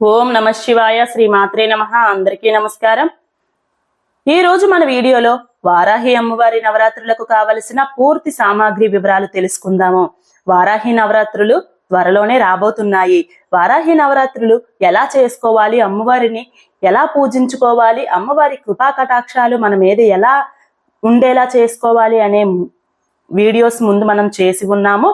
ఓం నమ శివాయ శ్రీ మాత్రే నమ. అందరికీ నమస్కారం. ఈ రోజు మన వీడియోలో వారాహి అమ్మవారి నవరాత్రులకు కావలసిన పూర్తి సామాగ్రి వివరాలు తెలుసుకుందాము. వారాహి నవరాత్రులు త్వరలోనే రాబోతున్నాయి. వారాహి నవరాత్రులు ఎలా చేసుకోవాలి అమ్మవారిని ఎలా పూజించుకోవాలి అమ్మవారి కృపా కటాక్షాలు మన మీద ఎలా ఉండేలా చేసుకోవాలి అనే వీడియోస్ ముందు మనం చేసి ఉన్నాము.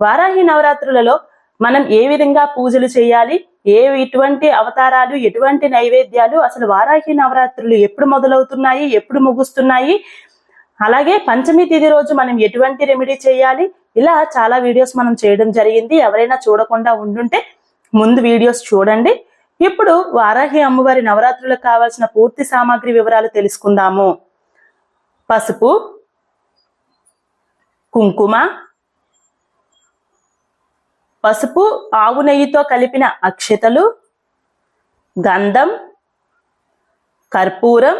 వారాహి నవరాత్రులలో మనం ఏ విధంగా పూజలు చేయాలి ఏ ఎటువంటి అవతారాలు ఎటువంటి నైవేద్యాలు అసలు వారాహి నవరాత్రులు ఎప్పుడు మొదలవుతున్నాయి ఎప్పుడు ముగుస్తున్నాయి? అలాగే పంచమి తిథి రోజు మనం ఎటువంటి రెమెడీ చేయాలి? ఇలా చాలా వీడియోస్ మనం చేయడం జరిగింది. ఎవరైనా చూడకుండా ఉండుంటే ముందు వీడియోస్ చూడండి. ఇప్పుడు వారాహి అమ్మవారి నవరాత్రులకు కావాల్సిన పూర్తి సామాగ్రి వివరాలు తెలుసుకుందాము. పసుపు కుంకుమ పసుపు ఆవు నెయ్యితో కలిపిన అక్షతలు గంధం కర్పూరం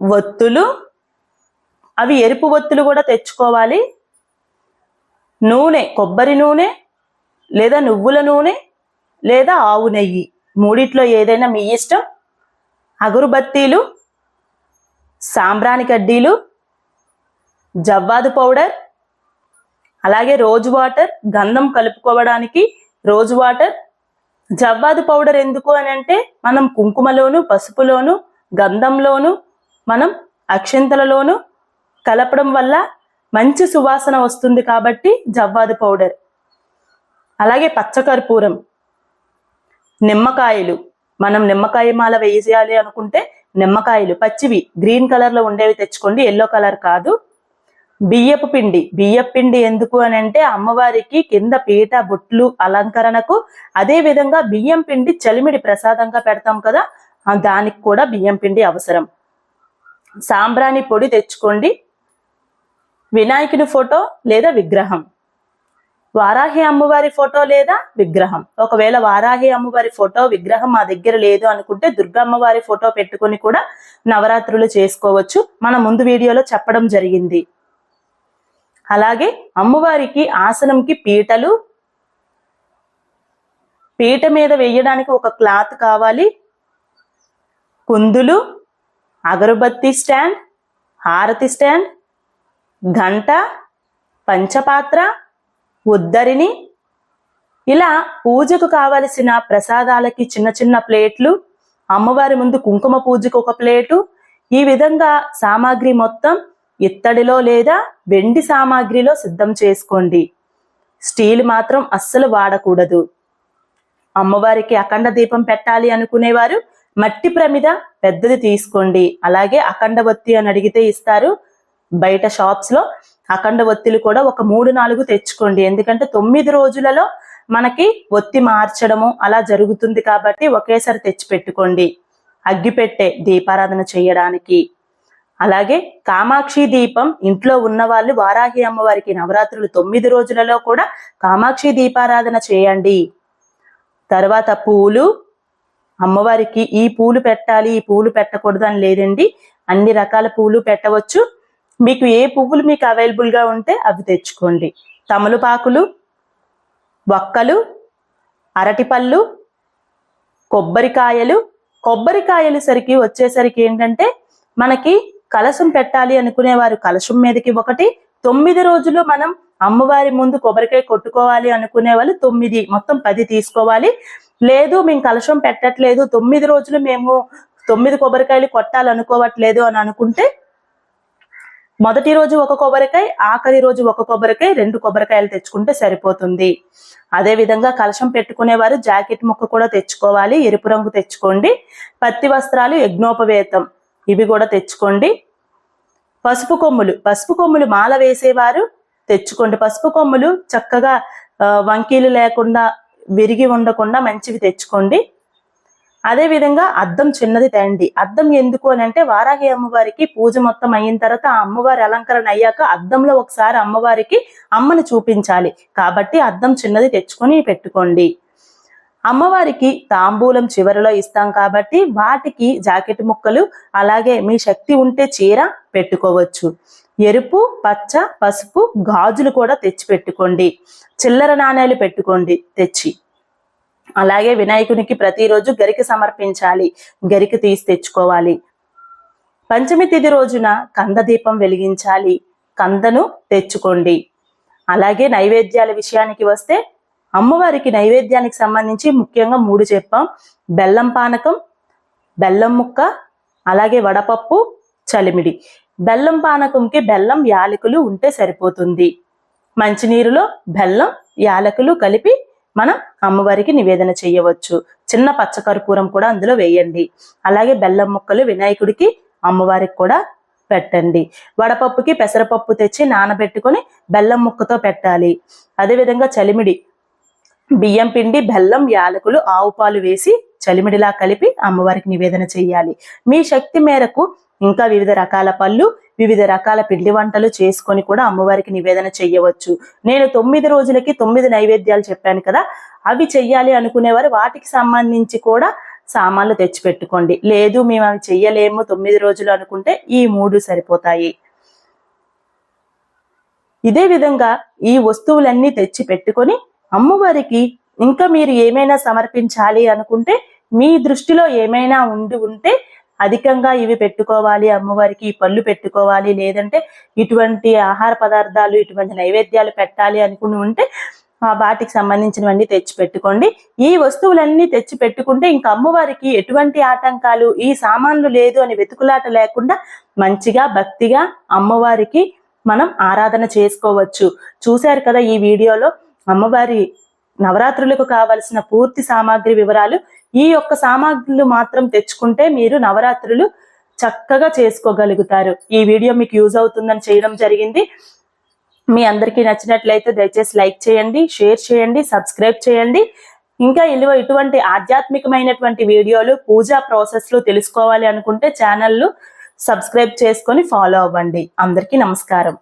ఒత్తులు. అవి ఎరుపు ఒత్తులు కూడా తెచ్చుకోవాలి. నూనె కొబ్బరి నూనె లేదా నువ్వుల నూనె లేదా ఆవు నెయ్యి. మూడిట్లో ఏదైనా మీ ఇష్టం. అగరుబత్తీలు సాంబ్రాణి కడ్డీలు జవ్వాదు పౌడర్ అలాగే రోజ్ వాటర్ గంధం కలుపుకోవడానికి రోజ్ వాటర్. జవ్వాదు పౌడర్ ఎందుకు అని అంటే మనం కుంకుమలోను పసుపులోను గంధంలోను మనం అక్షింతలలోను కలపడం వల్ల మంచి సువాసన వస్తుంది కాబట్టి జవ్వాదు పౌడర్. అలాగే పచ్చకర్పూరం. నిమ్మకాయలు. మనం నిమ్మకాయ మాల వేసేయాలి అనుకుంటే నిమ్మకాయలు పచ్చివి గ్రీన్ కలర్లో ఉండేవి తెచ్చుకోండి ఎల్లో కలర్ కాదు. బియ్యపు పిండి. బియ్యపు పిండి ఎందుకు అని అంటే అమ్మవారికి కింద పీట బొట్లు అలంకరణకు. అదే విధంగా బియ్యం పిండి చలిమిడి ప్రసాదంగా పెడతాం కదా దానికి కూడా బియ్యం పిండి అవసరం. సాంబ్రాణి పొడి తెచ్చుకోండి. వినాయకుని ఫోటో లేదా విగ్రహం? వారాహి అమ్మవారి ఫోటో లేదా విగ్రహం? ఒకవేళ వారాహి అమ్మవారి ఫోటో విగ్రహం మా దగ్గర లేదు అనుకుంటే దుర్గమ్మవారి ఫోటో పెట్టుకొని కూడా నవరాత్రులు చేసుకోవచ్చు. మన ముందు వీడియోలో చెప్పడం జరిగింది. అలాగే అమ్మవారికి ఆసనంకి పీటలు పీట మీద వేయడానికి ఒక క్లాత్ కావాలి. కుందులు అగరుబత్తి స్టాండ్ హారతి స్టాండ్ గంట పంచపాత్ర ఉద్దరిని. ఇలా పూజకు కావలసిన ప్రసాదాలకి చిన్న చిన్న ప్లేట్లు అమ్మవారి ముందు కుంకుమ పూజకు ఒక ప్లేటు. ఈ విధంగా సామాగ్రి మొత్తం ఇత్తడిలో లేదా వెండి సామాగ్రిలో సిద్ధం చేసుకోండి. స్టీల్ మాత్రం అస్సలు వాడకూడదు. అమ్మవారికి అఖండ దీపం పెట్టాలి అనుకునేవారు మట్టి ప్రమిద పెద్దది తీసుకోండి. అలాగే అఖండ ఒత్తి అని అడిగితే ఇస్తారు. బయట షాప్స్లో అఖండ ఒత్తిలు కూడా ఒక మూడు నాలుగు తెచ్చుకోండి. ఎందుకంటే తొమ్మిది రోజులలో మనకి ఒత్తి మార్చడము అలా జరుగుతుంది కాబట్టి ఒకేసారి తెచ్చి పెట్టుకోండి. అగ్గిపెట్టే దీపారాధన చేయడానికి. అలాగే కామాక్షి దీపం ఇంట్లో ఉన్న వాళ్ళు వారాహి అమ్మవారికి నవరాత్రులు తొమ్మిది రోజులలో కూడా కామాక్షి దీపారాధన చేయండి. తర్వాత పూలు. అమ్మవారికి ఈ పూలు పెట్టాలి ఈ పూలు పెట్టకూడదు అని లేదండి. అన్ని రకాల పూలు పెట్టవచ్చు. మీకు ఏ పువ్వులు మీకు అవైలబుల్గా ఉంటే అవి తెచ్చుకోండి. తమలపాకులు వక్కలు అరటిపళ్ళు కొబ్బరికాయలు. కొబ్బరికాయలు సరికి వచ్చేసరికి ఏంటంటే మనకి కలశం పెట్టాలి అనుకునేవారు కలశం మీదకి ఒకటి. తొమ్మిది రోజులు మనం అమ్మవారి ముందు కొబ్బరికాయ కొట్టుకోవాలి అనుకునే వాళ్ళు తొమ్మిది. మొత్తం పది తీసుకోవాలి. లేదు మేము కలశం పెట్టట్లేదు. తొమ్మిది రోజులు మేము తొమ్మిది కొబ్బరికాయలు కొట్టాలనుకోవట్లేదు అని అనుకుంటే మొదటి రోజు ఒక కొబ్బరికాయ ఆఖరి రోజు ఒక కొబ్బరికాయ రెండు కొబ్బరికాయలు తెచ్చుకుంటే సరిపోతుంది. అదే విధంగా కలశం పెట్టుకునేవారు జాకెట్ ముక్క కూడా తెచ్చుకోవాలి ఎరుపు రంగు తెచ్చుకోండి. పత్తి వస్త్రాలు యజ్ఞోపవేతం. ఇవి కూడా తెచ్చుకోండి. పసుపు కొమ్ములు పసుపు కొమ్ములు మాల వేసేవారు తెచ్చుకోండి. పసుపు కొమ్ములు చక్కగా వంకీలు లేకుండా విరిగి ఉండకుండా మంచివి తెచ్చుకోండి. అదే విధంగా అద్దం చిన్నది తేండి. అద్దం ఎందుకు అని అంటే వారాహి అమ్మవారికి పూజ మొత్తం అయిన తర్వాత ఆ అమ్మవారి అలంకరణ అయ్యాక అద్దంలో ఒకసారి అమ్మవారికి అమ్మని చూపించాలి. కాబట్టి అద్దం చిన్నది తెచ్చుకొని పెట్టుకోండి. అమ్మవారికి తాంబూలం చివరిలో ఇస్తాం కాబట్టి వాటికి జాకెట్ ముక్కలు అలాగే మీ శక్తి ఉంటే చీర పెట్టుకోవచ్చు. ఎరుపు పచ్చ పసుపు గాజులు కూడా తెచ్చి పెట్టుకోండి. చిల్లర నాణేలు పెట్టుకోండి తెచ్చి. అలాగే వినాయకునికి ప్రతిరోజు గరికి సమర్పించాలి. గరికి తీసి తెచ్చుకోవాలి. పంచమి తిథి రోజున కంద దీపం వెలిగించాలి. కందను తెచ్చుకోండి. అలాగే నైవేద్యాల విషయానికి వస్తే అమ్మవారికి నైవేద్యానికి సంబంధించి ముఖ్యంగా మూడు చెప్పాం. బెల్లం పానకం బెల్లం ముక్క అలాగే వడపప్పు చలిమిడి. బెల్లం పానకంకి బెల్లం యాలకులు ఉంటే సరిపోతుంది. మంచినీరులో బెల్లం యాలకులు కలిపి మనం అమ్మవారికి నివేదన చేయవచ్చు. చిన్న పచ్చకర్పూరం కూడా అందులో వేయండి. అలాగే బెల్లం ముక్కలు వినాయకుడికి అమ్మవారికి కూడా పెట్టండి. వడపప్పుకి పెసరపప్పు తెచ్చి నానబెట్టుకొని బెల్లం ముక్కతో పెట్టాలి. అదేవిధంగా చలిమిడి బియ్యం పిండి బెల్లం యాలకులు ఆవు పాలు వేసి చలిమిడిలా కలిపి అమ్మవారికి నివేదన చేయాలి. మీ శక్తి మేరకు ఇంకా వివిధ రకాల పళ్ళు వివిధ రకాల పిండి వంటలు చేసుకొని కూడా అమ్మవారికి నివేదన చెయ్యవచ్చు నేను తొమ్మిది రోజులకి తొమ్మిది నైవేద్యాలు చెప్పాను కదా అవి చెయ్యాలి అనుకునేవారు వాటికి సంబంధించి కూడా సామాన్లు తెచ్చిపెట్టుకోండి. లేదు మేము అవి చెయ్యలేము తొమ్మిది రోజులు అనుకుంటే ఈ మూడు సరిపోతాయి. ఇదే విధంగా ఈ వస్తువులన్నీ తెచ్చి పెట్టుకొని అమ్మవారికి ఇంకా మీరు ఏమైనా సమర్పించాలి అనుకుంటే మీ దృష్టిలో ఏమైనా ఉండి ఉంటే అధికంగా ఇవి పెట్టుకోవాలి అమ్మవారికి ఈ పళ్ళు పెట్టుకోవాలి లేదంటే ఇటువంటి ఆహార పదార్థాలు ఇటువంటి నైవేద్యాలు పెట్టాలి అనుకుని ఉంటే ఆ వాటికి సంబంధించినవన్నీ తెచ్చి పెట్టుకోండి. ఈ వస్తువులన్నీ తెచ్చి పెట్టుకుంటే ఇంకా అమ్మవారికి ఎటువంటి ఆటంకాలు ఈ సామాన్లు లేదు అని వెతుకులాట లేకుండా మంచిగా భక్తిగా అమ్మవారికి మనం ఆరాధన చేసుకోవచ్చు. చూశారు కదా ఈ వీడియోలో? అమ్మవారి నవరాత్రులకు కావలసిన పూర్తి సామాగ్రి వివరాలు ఈ యొక్క సామాగ్రిలు మాత్రం తెచ్చుకుంటే మీరు నవరాత్రులు చక్కగా చేసుకోగలుగుతారు. ఈ వీడియో మీకు యూజ్ అవుతుందని చేయడం జరిగింది. మీ అందరికీ నచ్చినట్లయితే దయచేసి లైక్ చేయండి షేర్ చేయండి సబ్స్క్రైబ్ చేయండి. ఇంకా ఇలువ ఇటువంటి ఆధ్యాత్మికమైనటువంటి వీడియోలు పూజా ప్రాసెస్లు తెలుసుకోవాలి అనుకుంటే ఛానల్ను సబ్స్క్రైబ్ చేసుకొని ఫాలో అవ్వండి. అందరికీ నమస్కారం.